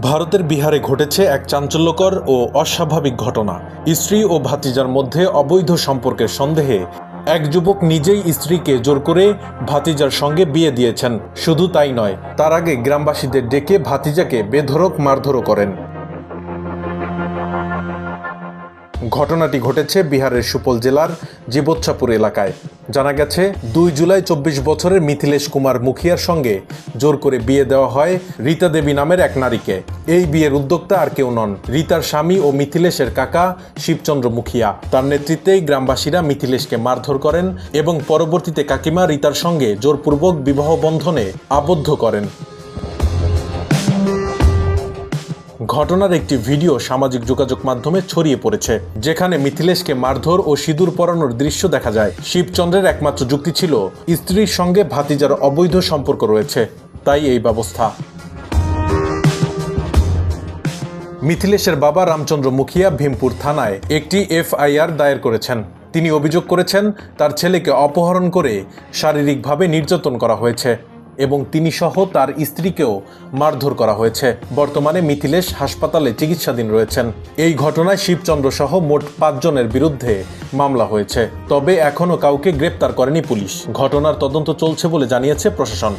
ভারতের বিহারে ঘটেছে এক চাঞ্চল্যকর ও অস্বাভাবিক ঘটনা। স্ত্রী ও ভাতিজার মধ্যে অবৈধ সম্পর্কের সন্দেহে এক যুবক নিজেই স্ত্রীকে জোর করে ভাতিজার সঙ্গে বিয়ে দিয়েছেন। শুধু তাই নয়, তার আগে গ্রামবাসীদের ডেকে ভাতিজাকে বেধরক মারধরও করেন। ঘটনাটি ঘটেছে বিহারের সুপল জেলার জীবোচ্ছাপুর এলাকায়। জানা গেছে, দুই জুলাই চব্বিশ বছরের মিথিলেশ কুমার মুখিয়ার সঙ্গে জোর করে বিয়ে দেওয়া হয় রীতা দেবী নামের এক নারীকে। এই বিয়ের উদ্যোক্তা আর কেউ নন। রীতার স্বামী ও মিথিলেশের কাকা শিবচন্দ্র মুখিয়া। তার নেতৃত্বেই গ্রামবাসীরা মিথিলেশকে মারধর করেন এবং পরবর্তীতে কাকিমা রীতার সঙ্গে জোরপূর্বক বিবাহ বন্ধনে আবদ্ধ করেন। ঘটনার একটি ভিডিও সামাজিক যোগাযোগ মাধ্যমে ছড়িয়ে পড়েছে, যেখানে মিথিলেশকে মারধর ও সিঁদুর পরানোর দৃশ্য দেখা যায়। শিবচন্দ্রের একমাত্র যুক্তি ছিল, স্ত্রীর সঙ্গে ভাতিজার অবৈধ সম্পর্ক রয়েছে। তাই এই ব্যবস্থা। মিথিলেশের বাবা রামচন্দ্র মুখিয়া ভীমপুর থানায় একটি এফআইআর দায়ের করেছেন। তিনি অভিযোগ করেছেন, তার ছেলেকে অপহরণ করে শারীরিকভাবে নির্যাতন করা হয়েছে। এবং তিনি সহ তার স্ত্রীকেও মারধর করা হয়েছে। বর্তমানে মিথিলেশ হাসপাতালে চিকিৎসাধীন রয়েছেন। এই ঘটনায় শিবচন্দ্র সহ মোট পাঁচজনের বিরুদ্ধে মামলা হয়েছে। তবে এখনও কাউকে গ্রেপ্তার করেনি পুলিশ। ঘটনার তদন্ত চলছে বলে জানিয়েছে প্রশাসন।